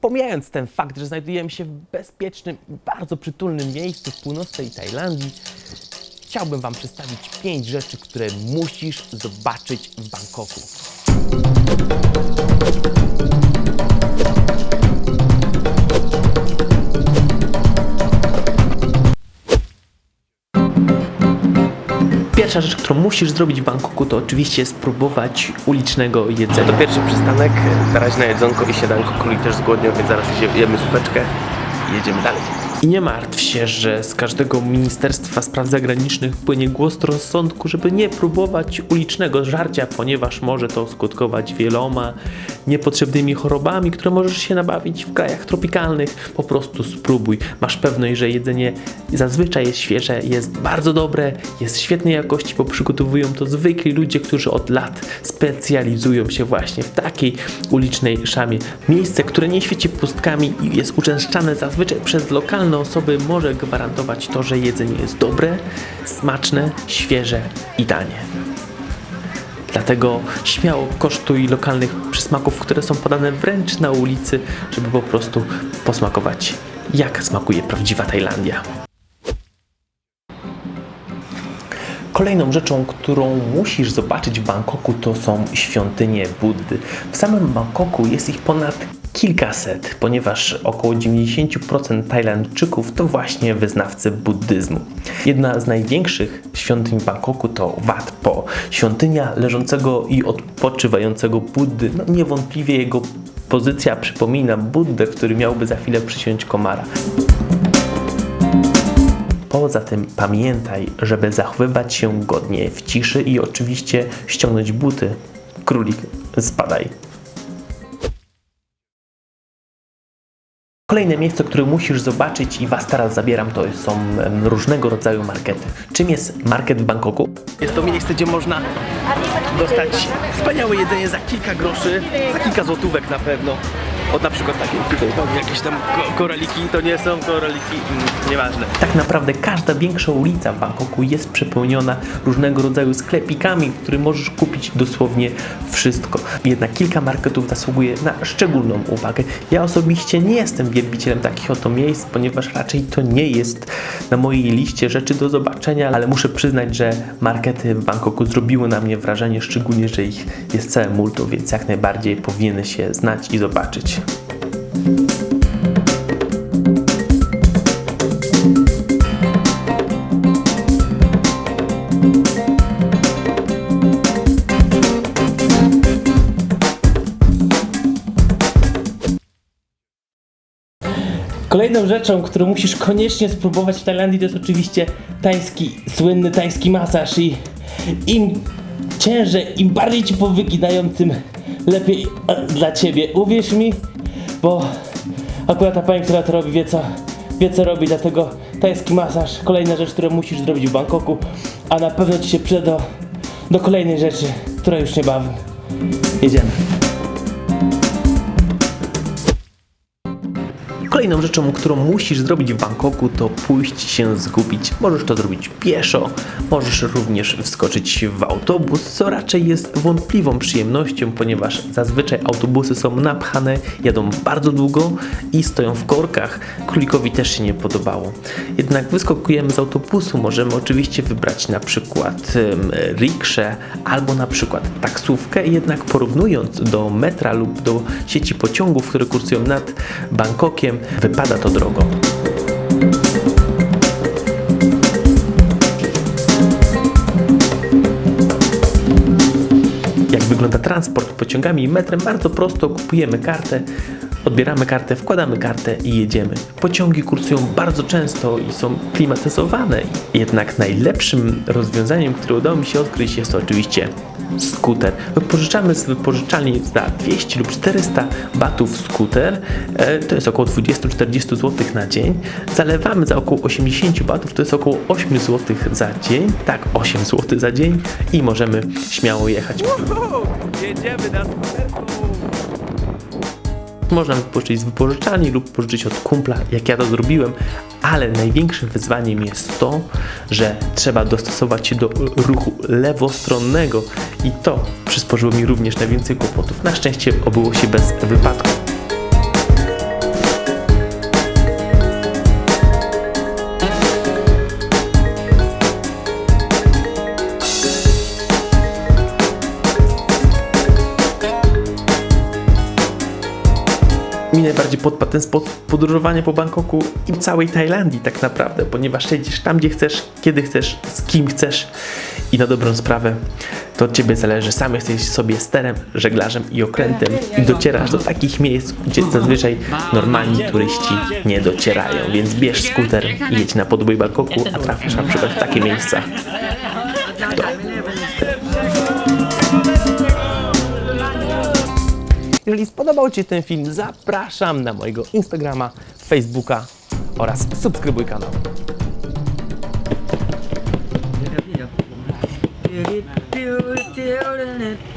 pomijając ten fakt, że znajdujemy się w bezpiecznym i bardzo przytulnym miejscu w północnej Tajlandii, chciałbym Wam przedstawić pięć rzeczy, które musisz zobaczyć w Bangkoku. Pierwsza rzecz, którą musisz zrobić w Bangkoku, to oczywiście spróbować ulicznego jedzenia. To pierwszy przystanek, na jedzonko i siadanko, królik też zgłodniał, więc zaraz je- jemy zupeczkę i jedziemy dalej. I nie martw się, że z każdego Ministerstwa Spraw Zagranicznych płynie głos rozsądku, żeby nie próbować ulicznego żarcia, ponieważ może to skutkować wieloma niepotrzebnymi chorobami, które możesz się nabawić w krajach tropikalnych. Po prostu spróbuj. Masz pewność, że jedzenie zazwyczaj jest świeże, jest bardzo dobre, jest świetnej jakości, bo przygotowują to zwykli ludzie, którzy od lat specjalizują się właśnie w takiej ulicznej szamie. Miejsce, które nie świeci pustkami i jest uczęszczane zazwyczaj przez lokalne osoby, może gwarantować to, że jedzenie jest dobre, smaczne, świeże i tanie. Dlatego śmiało kosztuj lokalnych przysmaków, które są podane wręcz na ulicy, żeby po prostu posmakować, jak smakuje prawdziwa Tajlandia. Kolejną rzeczą, którą musisz zobaczyć w Bangkoku, to są świątynie Buddy. W samym Bangkoku jest ich ponad kilkaset, ponieważ około 90% Tajlandczyków to właśnie wyznawcy buddyzmu. Jedna z największych świątyń Bangkoku to Wat Po, świątynia leżącego i odpoczywającego Buddy. No, niewątpliwie jego pozycja przypomina Buddę, który miałby za chwilę przysiąść komara. Poza tym pamiętaj, żeby zachowywać się godnie w ciszy i oczywiście ściągnąć buty. Królik, spadaj. Kolejne miejsce, które musisz zobaczyć i Was teraz zabieram, to są różnego rodzaju markety. Czym jest market w Bangkoku? Jest to miejsce, gdzie można dostać wspaniałe jedzenie za kilka groszy, za kilka złotówek na pewno. Od na przykład takiej tutaj mam jakieś tam ko- koraliki, to nie są koraliki, mm, nieważne. Tak naprawdę każda większa ulica w Bangkoku jest przepełniona różnego rodzaju sklepikami, w których możesz kupić dosłownie wszystko. Jednak kilka marketów zasługuje na szczególną uwagę. Ja osobiście nie jestem wielbicielem takich oto miejsc, ponieważ raczej to nie jest na mojej liście rzeczy do zobaczenia, ale muszę przyznać, że markety w Bangkoku zrobiły na mnie wrażenie, szczególnie, że ich jest całe multo, więc jak najbardziej powinny się znać i zobaczyć. Kolejną rzeczą, którą musisz koniecznie spróbować w Tajlandii, to jest oczywiście tajski, słynny tajski masaż i im ciężej, im bardziej ci powyginają, tym lepiej dla ciebie. Uwierz mi, bo akurat ta pani, która to robi, wie co, wie co robi, dlatego tajski masaż, kolejna rzecz, którą musisz zrobić w Bangkoku, a na pewno ci się przyda do, do kolejnej rzeczy, która już niebawem. Jedziemy. Kolejną rzeczą, którą musisz zrobić w Bangkoku, to pójść się zgubić. Możesz to zrobić pieszo, możesz również wskoczyć w autobus, co raczej jest wątpliwą przyjemnością, ponieważ zazwyczaj autobusy są napchane, jadą bardzo długo i stoją w korkach. Królikowi też się nie podobało. Jednak wyskakujemy z autobusu, możemy oczywiście wybrać na przykład um, rikszę albo na przykład taksówkę, jednak porównując do metra lub do sieci pociągów, które kursują nad Bangkokiem, wypada to drogo. Jak wygląda transport pociągami i metrem? Bardzo prosto, kupujemy kartę, odbieramy kartę, wkładamy kartę i jedziemy. Pociągi kursują bardzo często i są klimatyzowane, jednak najlepszym rozwiązaniem, które udało mi się odkryć jest to oczywiście skuter. Wypożyczamy z wypożyczalni za 200 lub 400 batów skuter, e, to jest około 20-40 zł na dzień. Zalewamy za około 80 batów, to jest około 8 zł za dzień, tak 8 zł za dzień i możemy śmiało jechać. Jedziemy na Można wypożyczyć z wypożyczalni lub pożyczyć od kumpla, jak ja to zrobiłem, ale największym wyzwaniem jest to, że trzeba dostosować się do ruchu lewostronnego i to przysporzyło mi również najwięcej kłopotów. Na szczęście obyło się bez wypadków. Mi najbardziej podpadł ten sposób podróżowania po Bangkoku i całej Tajlandii tak naprawdę, ponieważ siedzisz tam, gdzie chcesz, kiedy chcesz, z kim chcesz i na dobrą sprawę to od Ciebie zależy. Sam jesteś sobie sterem, żeglarzem i okrętem i docierasz do takich miejsc, gdzie zazwyczaj normalni turyści nie docierają, więc bierz skuter i jedź na podbój Bangkoku, a trafisz na przykład w takie miejsca. Jeżeli spodobał Ci się ten film, zapraszam na mojego Instagrama, Facebooka oraz subskrybuj kanał. แ